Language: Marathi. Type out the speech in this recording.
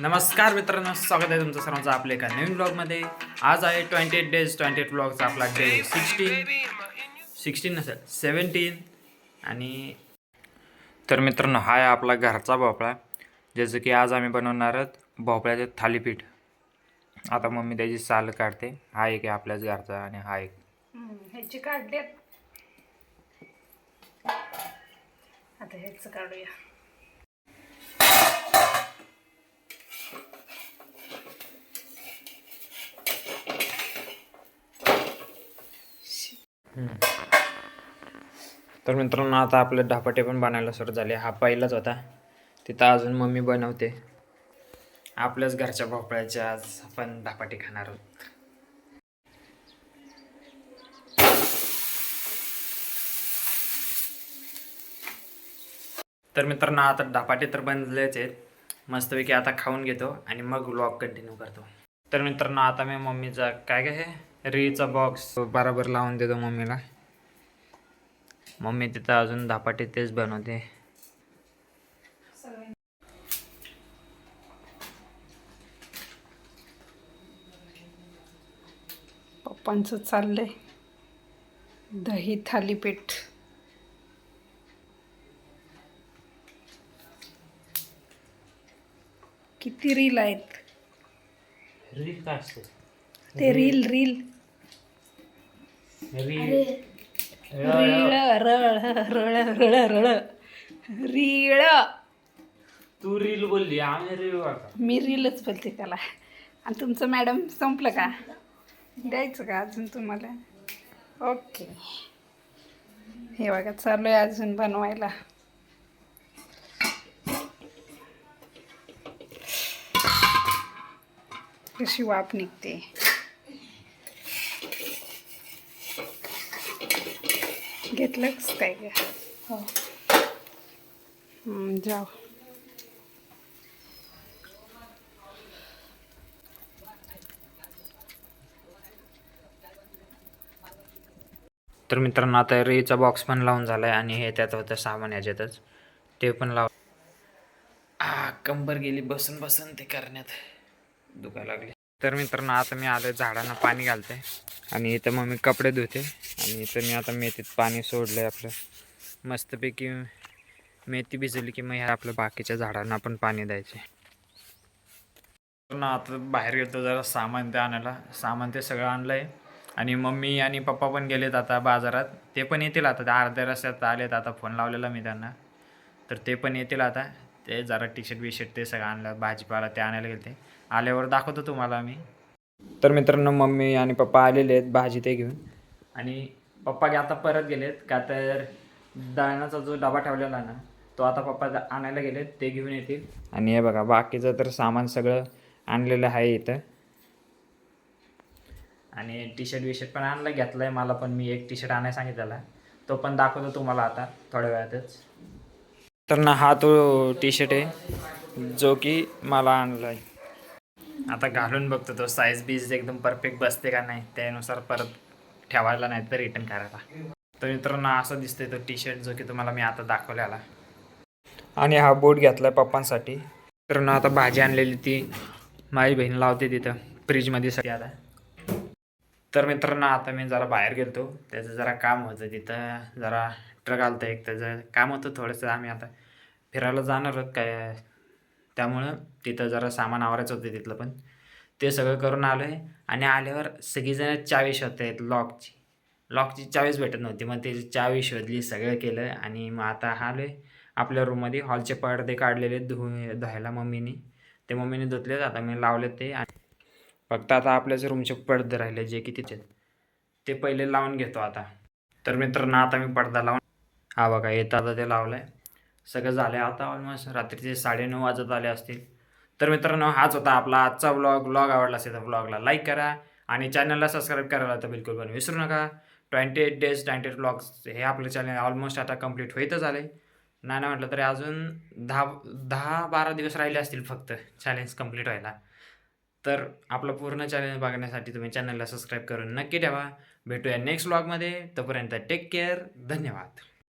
नमस्कार मित्रांनो स्वागत आहे तुमचं सर्वांचं आपल्या एका नवीन ब्लॉगमध्ये आज आहे twenty eight days twenty eight ब्लॉगचा आपला डे सिक्स्टीन सिक्स्टीन नसेल सेवन्टीन आणि तर मित्रांनो हा आहे आपला घरचा भोपळा. जसं की आज आम्ही बनवणार आहोत भोपळ्याचे थालीपीठ. आता मम्मी त्याची साल काढते. हा एक आहे आपल्याच घरचा आणि हा एक. ह्याची आता ह्याच काढूया. तर मित्रांनो आता आपले ढापाटे पण बनायला सुरू झाले. हा पहिलाच होता. तिथं अजून मम्मी बनवते. आपल्याच घरच्या भोपळ्याच्या आज आपण ढापाटे खाणार आहोत. तर मित्रांनो आता ढापाटे तर बनलेच आहेत. मस्तपैकी आता खाऊन घेतो आणि मग व्लॉग कंटिन्यू करतो. तर मित्रांनो आता मी मम्मीचा काय काय हे रीचा बॉक्स बराबर लावून देतो मम्मीला. मम्मी तिथं अजून धपाटे तेच बनवते. पप्पांचं चाललंय. दही थालीपीठ. किती रील आहेत? रील काय असते? ते रील. Reel reel. रीळ रळ रळ रळ रळ. रीळ. तू रील बोलली आम्ही रील मी रीलच बोलते त्याला. आणि तुमचं मॅडम संपलं का? द्यायचं का अजून तुम्हाला? ओके. हे बघा चालू आहे अजून बनवायला. कशी वाफ निघते. घेतलंच काय का हो जाऊ. तर मित्रांनो आता रीचा बॉक्स पण लावून झालाय आणि हे त्यात होतं सामान याच्यातच. ते पण लाव. आ कंबर गेली बसून बसून ते करण्यात. दुखायला लागले. तर मित्रांनो आता मी आलो झाडांना पाणी घालते. आणि इथं मग मी कपडे धुते. आणि इथं मी आता मेथीत पाणी सोडलंय आपलं. मस्तपैकी मेथी भिजवली की मग ह्या आपल्या बाकीच्या झाडांना पण पाणी द्यायचे. ना आता बाहेर गेलो जरा सामान ते आणायला. सामान ते सगळं आणलंय. आणि मम्मी आणि पप्पा पण गेलेत आता बाजारात. ते पण येतील आता. त्या अर्ध्या रस्त्यात आलेत आता. फोन लावलेला मी त्यांना. तर ते पण येतील आता. ते जरा टी शर्ट बी शर्ट ते सगळं आणलं भाजीपाला ते आणायला गेले आल्यावर दाखवतो तुम्हाला मी तर मित्रांनो मम्मी आणि पप्पा आलेले आहेत भाजी ते घेऊन. आणि पप्पा आता परत गेलेत का तर दळणाचा जो डबा ठेवलेला ना तो आता पप्पा आणायला गेलेत ते घेऊन येतील. आणि हे बघा बाकीचं तर सामान सगळं आणलेलं आहे इथं. आणि टी शर्ट वी शर्ट पण आणलं घेतलं आहे मला पण मी एक टी शर्ट आणायला सांगितलेला. तो पण दाखवतो तुम्हाला आता थोड्या वेळातच. तर ना हा तो टी शर्ट आहे जो की मला आणला आहे आता घालून बघतो तो साईज बीज एकदम परफेक्ट बसते का नाही त्यानुसार परत ठेवायला नाही तर रिटर्न करायला. तर मित्रांनो असं दिसतंय तो टी शर्ट जो की तुम्हाला मी आता दाखवलेला. आणि हा बोट घेतलाय पप्पांसाठी. तर ना आता भाजी आणलेली ती माझी बहीण लावते तिथं फ्रीजमध्ये सगळी आता. तर मित्रांनो आता मी जरा बाहेर गेलतो त्याचं जरा काम होतं तिथं जरा ट्रक आलं एक त्याचं काम होतं थोडंसं आम्ही आता फिरायला जाणार आहोत काय त्यामुळं तिथं जरा सामान आवरायचं होतं तिथलं पण. ते सगळं करून आलो आहे आणि आल्यावर सगळीजणं चावी शोधत आहेत लॉकची. लॉकची चावीच भेटत नव्हती मग त्याची चावी शोधली सगळं केलं आणि मग आता आलो आहे आपल्या रूममध्ये. हॉलचे पडदे काढलेले धु धुवायला मम्मीने. ते मम्मीने धुतलेत आता मी लावले ते आणि फक्त आता आपल्याच रूमचे पडदे राहिले जे की तिचे ते पहिले लावून घेतो आता. तर मित्रांनो आता मी पडदा लावून हा बघा येत आता ते लावलं आहे सगळं झालं आहे आता ऑलमोस्ट रात्रीचे साडेनऊ वाजत आले असतील. तर मित्रांनो हाच होता आपला आजचा ब्लॉग ब्लॉग आवडला असेल तर ब्लॉगला लाईक करा आणि चॅनलला सबस्क्राईब करायला तर बिलकुल पण विसरू नका. Twenty eight days twenty eight blogs हे आपलं चॅनल ऑलमोस्ट आता कंप्लीट होईतच आले आहे नाही नाही म्हटलं तरी अजून दहा दहा बारा दिवस राहिले असतील फक्त चॅलेंज कंप्लीट व्हायला. तर आपलं पूर्ण चॅलेंज बघण्यासाठी तुम्ही चॅनलला सबस्क्राईब करून नक्की ठेवा. भेटूया नेक्स्ट ब्लॉगमध्ये तोपर्यंत टेक केअर धन्यवाद.